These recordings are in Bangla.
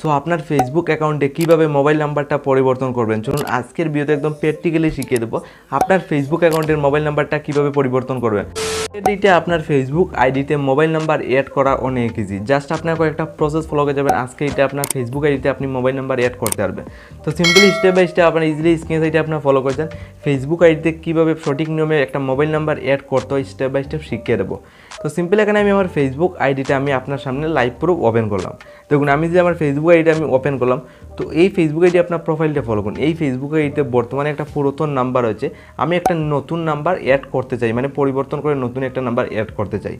সো আপনার ফেসবুক অ্যাকাউন্টে কীভাবে মোবাইল নাম্বারটা পরিবর্তন করবেন? চলুন, আজকের ভিডিওতে একদম প্র্যাকটিক্যালি শিখিয়ে দেবো। আপনার ফেসবুক অ্যাকাউন্টের মোবাইল নাম্বারটা কীভাবে পরিবর্তন করবেন? এটিতে আপনার ফেসবুক আইডিতে মোবাইল নাম্বার অ্যাড করা অনেক ইজি জাস্ট আপনার কয়েকটা প্রসেস ফলো করে যাবেন আজকে এটা আপনার ফেসবুক আইডিতে আপনি মোবাইল নাম্বার অ্যাড করতে পারবেন। তো সিম্পলি স্টেপ বাই স্টেপ আপনার ইজিলি স্ক্রিন সাইডে আপনার ফলো করেছেন ফেসবুক আইডিতে কীভাবে সঠিক নিয়মে একটা মোবাইল নাম্বার অ্যাড করতে হয় স্টেপ বাই স্টেপ শিখিয়ে দেবো। তো সিম্পল এখানে আমি আমার ফেসবুক আইডিটা আমি আপনার সামনে লাইভ প্রুফ ওপেন করলাম। দেখুন, আমি যে আমার ফেসবুক আইডিটা আমি ওপেন করলাম, তো এই ফেসবুক আইডি আপনার প্রোফাইলটা ফলো করুন। এই ফেসবুক আইডিতে বর্তমানে একটা পুরাতন নাম্বার রয়েছে। আমি একটা নতুন নাম্বার অ্যাড করতে চাই মানে পরিবর্তন করে নতুন একটা নাম্বার অ্যাড করতে চাই।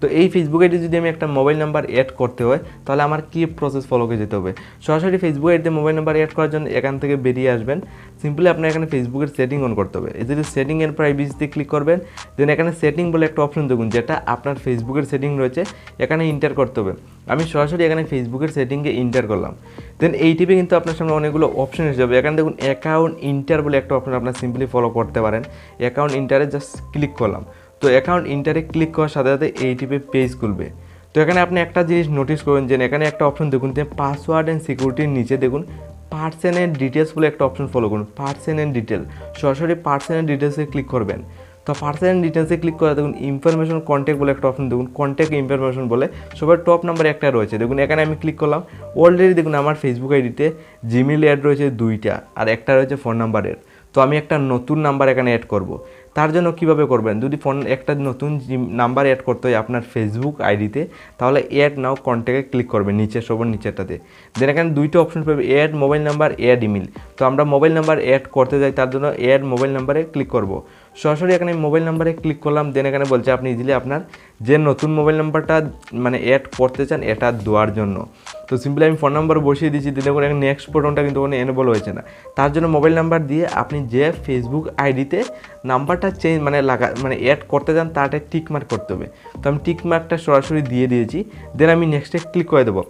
তো এই ফেসবুক আইডি যদি আমি একটা মোবাইল নাম্বার অ্যাড করতে হয়, তাহলে আমার কী প্রসেস ফলো করে যেতে হবে? সরাসরি ফেসবুক আইডিতে মোবাইল নাম্বার অ্যাড করার জন্য এখান থেকে বেরিয়ে আসবেন। সিম্পলি আপনার এখানে ফেসবুকের সেটিং অন করতে হবে। এই যদি সেটিংয়ের প্রাইভেসিতে ক্লিক করবেন দেন এখানে সেটিং বলে একটা অপশন দেখুন, যেটা আপনার ফেসবুকের সেটিং রয়েছে, এখানে ইন্টার করতে হবে। আমি সরাসরি এখানে ফেসবুকের সেটিংয়ে ইন্টার করলাম। দেন এই টিপে কিন্তু আপনার সামনে অনেকগুলো অপশন এসে যাবে। এখানে দেখুন অ্যাকাউন্ট ইন্টার বলে একটা অপশন আপনার সিম্পলি ফলো করতে পারেন। অ্যাকাউন্ট ইন্টারে জাস্ট ক্লিক করলাম। তো অ্যাকাউন্ট ইন্টারে ক্লিক করার সাথে সাথে এই টিপে পেজ খুলবে। তো এখানে আপনি একটা জিনিস নোটিস করবেন যে এখানে একটা অপশন দেখুন, যে পাসওয়ার্ড অ্যান্ড সিকিউরিটির নিচে দেখুন পার্সেন অ্যান্ড ডিটেলস বলে একটা অপশন ফলো করুন পার্সেন অ্যান্ড ডিটেল সরাসরি পার্সেন অ্যান্ড ডিটেলসে ক্লিক করবেন। তো পার্সেন অ্যান্ড ডিটেলসে ক্লিক করে দেখুন ইনফরমেশন কন্ট্যাক্ট বলে একটা অপশন দেখুন কন্ট্যাক্ট ইনফরমেশন বলে। সবার টপ নাম্বার একটা রয়েছে। দেখুন, এখানে আমি ক্লিক করলাম অলরেডি দেখুন আমার ফেসবুক আইডিতে জিমেল অ্যাড রয়েছে দুইটা, আর একটা রয়েছে ফোন নাম্বারের তো আমি একটা নতুন নাম্বার এখানে অ্যাড করব। তার জন্য কীভাবে করবেন? যদি ফোন একটা নতুন নাম্বার অ্যাড করতে হয় আপনার ফেসবুক আইডিতে তাহলে অ্যাড নাও কন্ট্যাক্টে ক্লিক করবেন নিচে সবার নিচেরটাতে। দেন এখানে দুইটা অপশন পাবে add mobile number add email তো আমরা মোবাইল নাম্বার অ্যাড করতে যাই, তার জন্য অ্যাড মোবাইল নাম্বারে ক্লিক করব। সরাসরি এখানে মোবাইল নাম্বারে ক্লিক করলাম দেন এখানে বলছে আপনি ইজিলি আপনার যে নতুন মোবাইল নাম্বারটা মানে অ্যাড করতে চান, এটা দেওয়ার জন্য। তো সিম্পলি আমি ফোন নাম্বার বসিয়ে দিয়েছি দেখুন এখানে নেক্সট বটনটা কিন্তু কোনো এনেবল হয়েছে না। তার জন্য মোবাইল নাম্বার দিয়ে আপনি যে ফেসবুক আইডিতে নাম্বারটা চেঞ্জ মানে লাগা মানে অ্যাড করতে চান তাটা টিক মার্ক করতে হবে। তো আমি টিক মার্কটা সরাসরি দিয়ে দিয়েছি দেন আমি নেক্সটে ক্লিক করে দেবো।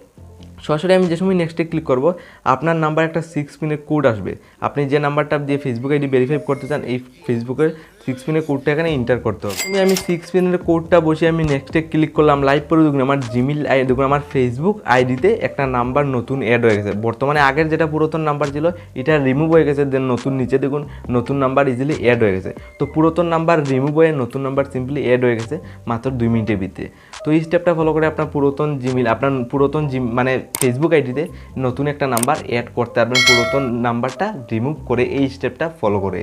সরাসরি আমি যে সময় নেক্সটে ক্লিক করব, আপনার নাম্বার একটা সিক্স পিনের কোড আসবে। আপনি যে নাম্বারটা দিয়ে ফেসবুক আইডি ভেরিফাই করতে চান, এই ফেসবুকের সিক্স পিনের কোডটা এখানে এন্টার করতে হবে। আমি আমি সিক্স পিনের কোডটা বসে আমি নেক্সটে ক্লিক করলাম লাইভ করে দেখুন, আমার জিমেল আই দেখুন, আমার ফেসবুক আইডিতে একটা নাম্বার নতুন অ্যাড হয়ে গেছে। বর্তমানে আগের যেটা পুরাতন নাম্বার ছিল, এটা রিমুভ হয়ে গেছে দেন নতুন নিচে দেখুন, নতুন নাম্বার ইজিলি অ্যাড হয়ে গেছে। তো পুরাতন নাম্বার রিমুভ হয়ে নতুন নাম্বার সিম্পলি অ্যাড হয়ে গেছে, মাত্র দুই মিনিটের ভিতরে তো এই স্টেপটা ফলো করে আপনার পুরাতন জিমেল আপনার পুরাতন জিম মানে ফেসবুক আইডিতে নতুন একটা নাম্বার অ্যাড করতে পারবেন, পুরাতন নাম্বারটা রিমুভ করে এই স্টেপটা ফলো করে।